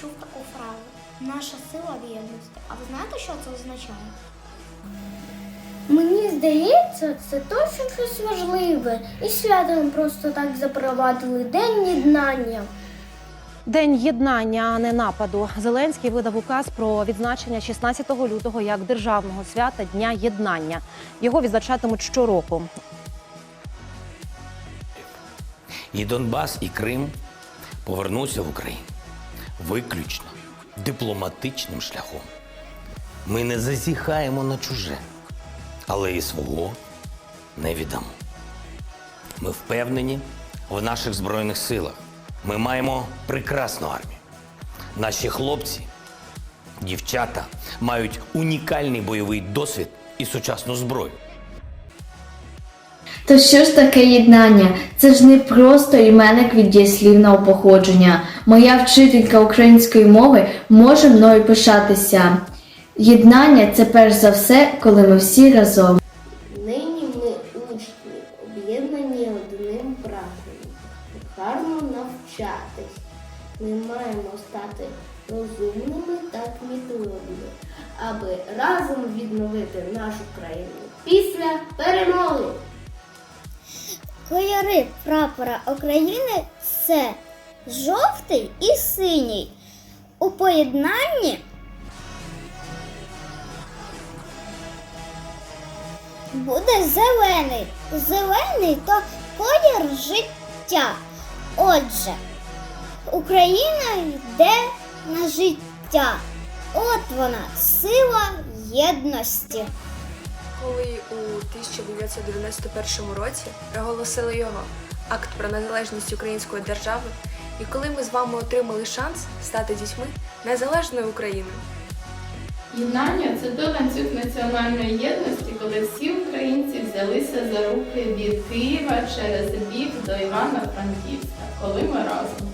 чув таку фразу. Наша сила в єдності. А ви знаєте, що це означає? Мені здається, це точно щось важливе. І святом просто так запровадили День єднання. День єднання, а не нападу. Зеленський видав указ про відзначення 16 лютого як державного свята Дня єднання. Його відзначатимуть щороку. І Донбас, і Крим повернуться в Україну виключно дипломатичним шляхом. Ми не зазіхаємо на чуже, але і свого не віддамо. Ми впевнені в наших збройних силах. Ми маємо прекрасну армію. Наші хлопці, дівчата мають унікальний бойовий досвід і сучасну зброю. То що ж таке єднання? Це ж не просто іменник від дієслівного походження. Моя вчителька української мови може мною пишатися. Єднання це перш за все, коли ми всі разом. Нині ми учні, об'єднані одним прагненням. Гарно навчатись. Ми маємо стати розумними та кмітливими, аби разом відновити нашу країну після перемоги. Кольори прапора України це жовтий і синій. У поєднанні буде зелений. Зелений то колір життя. Отже, Україна йде на життя. От вона, сила єдності. Коли у 1991 році проголосили його акт про незалежність української держави, і коли ми з вами отримали шанс стати дітьми незалежної України. Єднання це той ланцюг національної єдності, коли всі українці взялися за руки від Києва через Львів до Івано-Франківська, коли ми разом.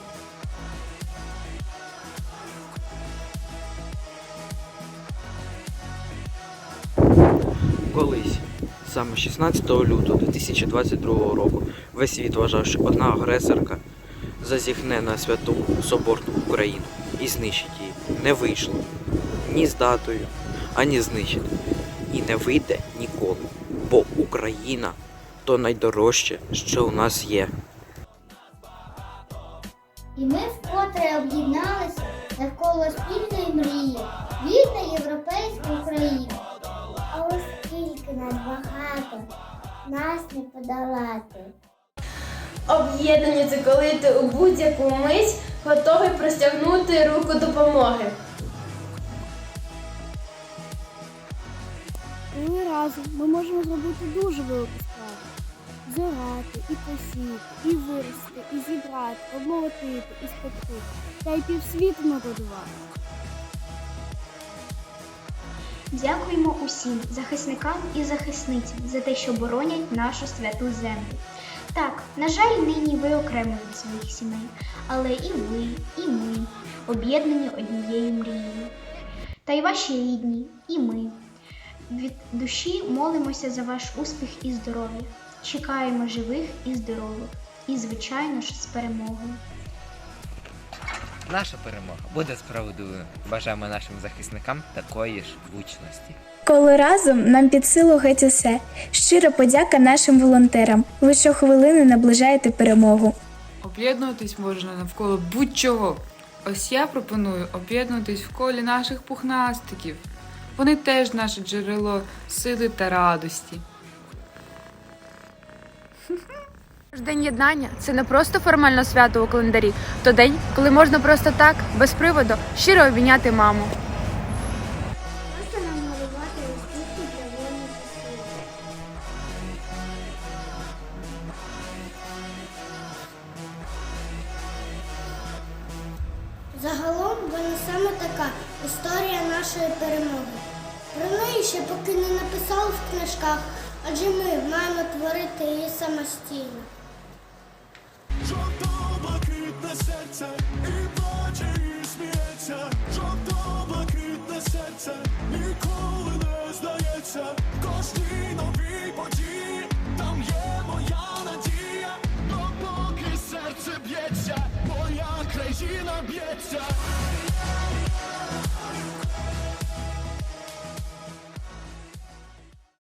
Колись, саме 16 лютого 2022 року, весь світ вважав, що одна агресорка зазіхне на святу соборну Україну і знищить її. Не вийшло ні з датою, ані знищити. І не вийде ніколи. Бо Україна то найдорожче, що у нас є. І ми вкотре об'єдналися навколо спільної мрії вільна європейська Україна. А нас багато, нас не подолати. Об'єднання це коли ти у будь-яку мить готовий простягнути руку допомоги. Ми разом ми можемо зробити дуже велику справу. Зорати, і посіяти, і вирости, і зібрати, обмолотити, і спекти, та й півсвіту нагодувати. Дякуємо усім захисникам і захисницям за те, що боронять нашу святу землю. Так, на жаль, нині ви окремо від своїх сімей, але і ви, і ми об'єднані однією мрією. Та й ваші рідні, і ми. Від душі молимося за ваш успіх і здоров'я. Чекаємо живих і здорових. І, звичайно ж, з перемогою. Наша перемога буде справедливою. Бажаємо нашим захисникам такої ж влучності. Коли разом нам під силу геть усе. Щира подяка нашим волонтерам. Ви щохвилини наближаєте перемогу. Об'єднуватись можна навколо будь-чого. Ось я пропоную об'єднуватись в колі наших пухнастиків. Вони теж наше джерело сили та радості. День єднання це не просто формально свято у календарі, то день, коли можна просто так, без приводу, щиро обійняти маму. Просто намалювати листівки для воїнів. Загалом вона саме така історія нашої перемоги. Про неї ще поки не написали в книжках, адже ми маємо творити її самостійно. Жовто-блакитне серце, і плаче, і сміється. Жовто-блакитне серце,